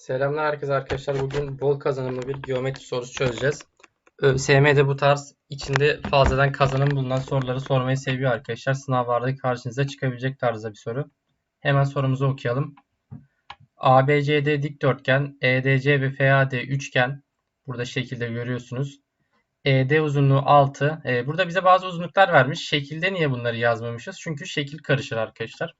Selamlar herkese arkadaşlar. Bugün bol kazanımlı bir geometri sorusu çözeceğiz. ÖSYM'de bu tarz içinde fazladan kazanım bulunan soruları sormayı seviyor arkadaşlar. Sınavlarda karşınıza çıkabilecek tarzda bir soru. Hemen sorumuzu okuyalım. ABCD dikdörtgen, EDC ve FAD üçgen. Burada şekilde görüyorsunuz. ED uzunluğu 6. Ee, burada bize bazı uzunluklar vermiş. Şekilde niye bunları yazmamışız? Çünkü şekil karışır arkadaşlar.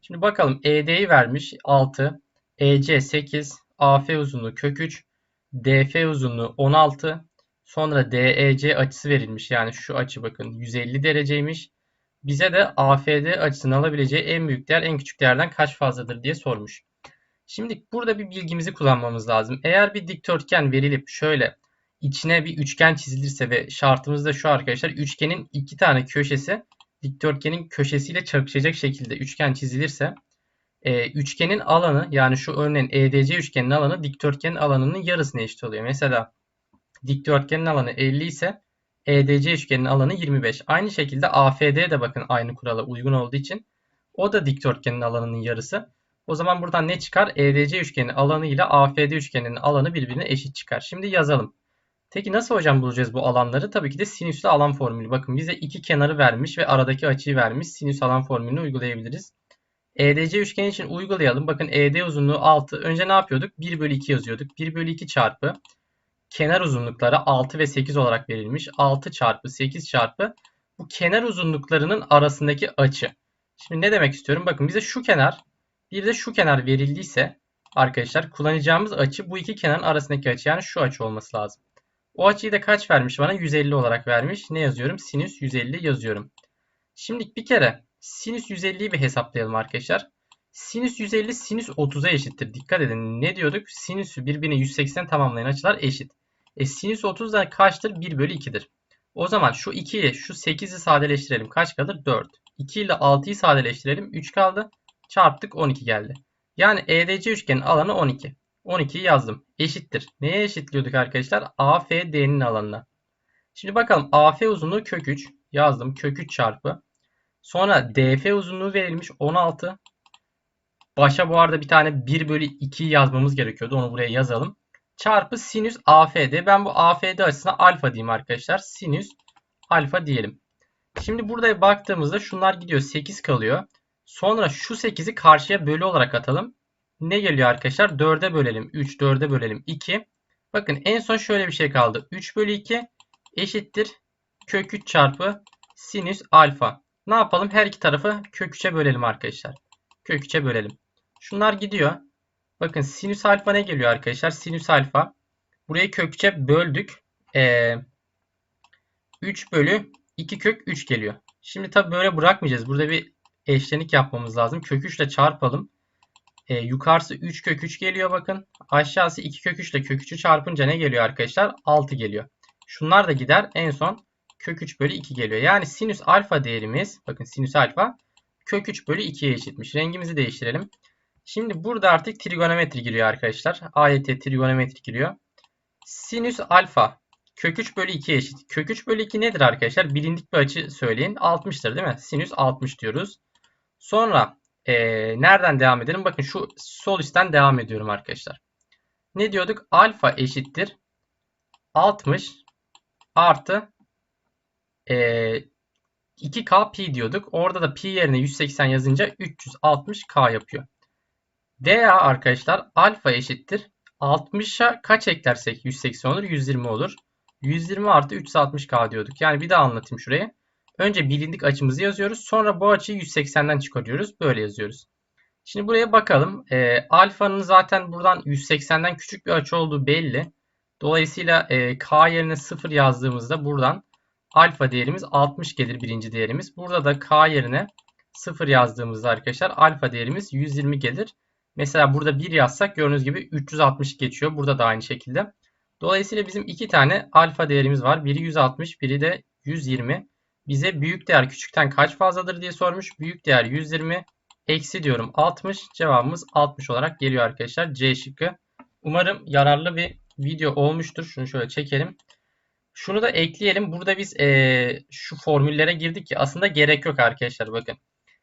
Şimdi bakalım ED'yi vermiş 6. EC 8, AF uzunluğu kök 3, DF uzunluğu 16, sonra DEC açısı verilmiş. Yani şu açı bakın 150 dereceymiş. Bize de AFD açısını alabileceği en büyük değer en küçük değerden kaç fazladır diye sormuş. Şimdi burada bir bilgimizi kullanmamız lazım. Eğer bir dikdörtgen verilip şöyle içine bir üçgen çizilirse ve şartımız da şu arkadaşlar üçgenin iki tane köşesi dikdörtgenin köşesiyle çarpışacak şekilde üçgen çizilirse e, üçgenin alanı yani şu örneğin EDC üçgenin alanı dikdörtgenin alanının yarısına eşit oluyor. Mesela dikdörtgenin alanı 50 ise EDC üçgenin alanı 25. Aynı şekilde AFD de bakın aynı kurala uygun olduğu için o da dikdörtgenin alanının yarısı. O zaman buradan ne çıkar? EDC üçgenin alanı ile AFD üçgeninin alanı birbirine eşit çıkar. Şimdi yazalım. Peki nasıl hocam bulacağız bu alanları? Tabii ki de sinüslü alan formülü. Bakın bize iki kenarı vermiş ve aradaki açıyı vermiş. Sinüs alan formülünü uygulayabiliriz. EDC üçgeni için uygulayalım. Bakın ED uzunluğu 6. Önce ne yapıyorduk? 1 bölü 2 yazıyorduk. 1 bölü 2 çarpı kenar uzunlukları 6 ve 8 olarak verilmiş. 6 çarpı 8 çarpı bu kenar uzunluklarının arasındaki açı. Şimdi ne demek istiyorum? Bakın bize şu kenar bir de şu kenar verildiyse arkadaşlar kullanacağımız açı bu iki kenarın arasındaki açı. Yani şu açı olması lazım. O açıyı da kaç vermiş bana? 150 olarak vermiş. Ne yazıyorum? Sinüs 150 yazıyorum. Şimdi bir kere sinüs 150'yi bir hesaplayalım arkadaşlar. Sinüs 150 sinüs 30'a eşittir. Dikkat edin. Ne diyorduk? Sinüsü birbirine 180 tamamlayan açılar eşit. E sinüs 30 da kaçtır? 1 bölü 2'dir. O zaman şu 2'yi şu 8'i sadeleştirelim. Kaç kalır? 4. 2 ile 6'yı sadeleştirelim. 3 kaldı. Çarptık 12 geldi. Yani EDC üçgenin alanı 12. 12'yi yazdım. Eşittir. Neye eşitliyorduk arkadaşlar? AFD'nin alanına. Şimdi bakalım AF uzunluğu kök 3. Yazdım. Kök 3 çarpı. Sonra DF uzunluğu verilmiş 16. Başa bu arada bir tane 1 bölü 2 yazmamız gerekiyordu. Onu buraya yazalım. Çarpı sinüs AFD. Ben bu AFD açısına alfa diyeyim arkadaşlar. Sinüs alfa diyelim. Şimdi burada baktığımızda şunlar gidiyor. 8 kalıyor. Sonra şu 8'i karşıya bölü olarak atalım. Ne geliyor arkadaşlar? 4'e bölelim. 3, 4'e bölelim. 2. Bakın en son şöyle bir şey kaldı. 3 bölü 2 eşittir. Kök 3 çarpı sinüs alfa. Ne yapalım? Her iki tarafı kök 3'e bölelim arkadaşlar. Kök 3'e bölelim. Şunlar gidiyor. Bakın sinüs alfa ne geliyor arkadaşlar? Sinüs alfa. Burayı kök 3'e böldük. Ee, 3 bölü 2 kök 3 geliyor. Şimdi tabi böyle bırakmayacağız. Burada bir eşlenik yapmamız lazım. Kök 3 ile çarpalım. Ee, yukarısı 3 kök 3 geliyor bakın. Aşağısı 2 kök 3 ile kök 3'ü çarpınca ne geliyor arkadaşlar? 6 geliyor. Şunlar da gider. En son kök 3 bölü 2 geliyor. Yani sinüs alfa değerimiz bakın sinüs alfa kök 3 bölü 2'ye eşitmiş. Rengimizi değiştirelim. Şimdi burada artık trigonometri giriyor arkadaşlar. AYT trigonometri giriyor. Sinüs alfa kök 3 bölü 2'ye eşit. Kök 3 bölü 2 nedir arkadaşlar? Bilindik bir açı söyleyin. 60'tır değil mi? Sinüs 60 diyoruz. Sonra ee, nereden devam edelim? Bakın şu sol üstten devam ediyorum arkadaşlar. Ne diyorduk? Alfa eşittir 60 artı e, 2K pi diyorduk. Orada da pi yerine 180 yazınca 360K yapıyor. Veya arkadaşlar alfa eşittir. 60'a kaç eklersek 180 olur? 120 olur. 120 artı 360K diyorduk. Yani bir daha anlatayım şurayı. Önce bilindik açımızı yazıyoruz. Sonra bu açıyı 180'den çıkarıyoruz. Böyle yazıyoruz. Şimdi buraya bakalım. E, alfanın zaten buradan 180'den küçük bir açı olduğu belli. Dolayısıyla e, K yerine 0 yazdığımızda buradan alfa değerimiz 60 gelir birinci değerimiz. Burada da K yerine 0 yazdığımızda arkadaşlar alfa değerimiz 120 gelir. Mesela burada 1 yazsak gördüğünüz gibi 360 geçiyor. Burada da aynı şekilde. Dolayısıyla bizim iki tane alfa değerimiz var. Biri 160, biri de 120. Bize büyük değer küçükten kaç fazladır diye sormuş. Büyük değer 120, eksi diyorum 60. Cevabımız 60 olarak geliyor arkadaşlar. C şıkkı. Umarım yararlı bir video olmuştur. Şunu şöyle çekelim. Şunu da ekleyelim. Burada biz ee, şu formüllere girdik ki aslında gerek yok arkadaşlar bakın.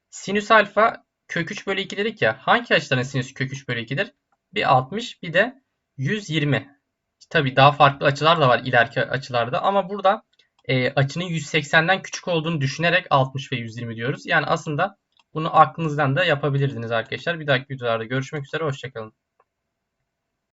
Sinüs alfa kök 3 bölü 2 dedik ya. Hangi açıların sinüs kök 3 bölü 2'dir? bir 60 bir de 120. Tabii daha farklı açılar da var ileriki açılarda ama burada e, açının 180'den küçük olduğunu düşünerek 60 ve 120 diyoruz. Yani aslında bunu aklınızdan da yapabilirdiniz arkadaşlar. Bir dahaki videolarda görüşmek üzere. Hoşçakalın.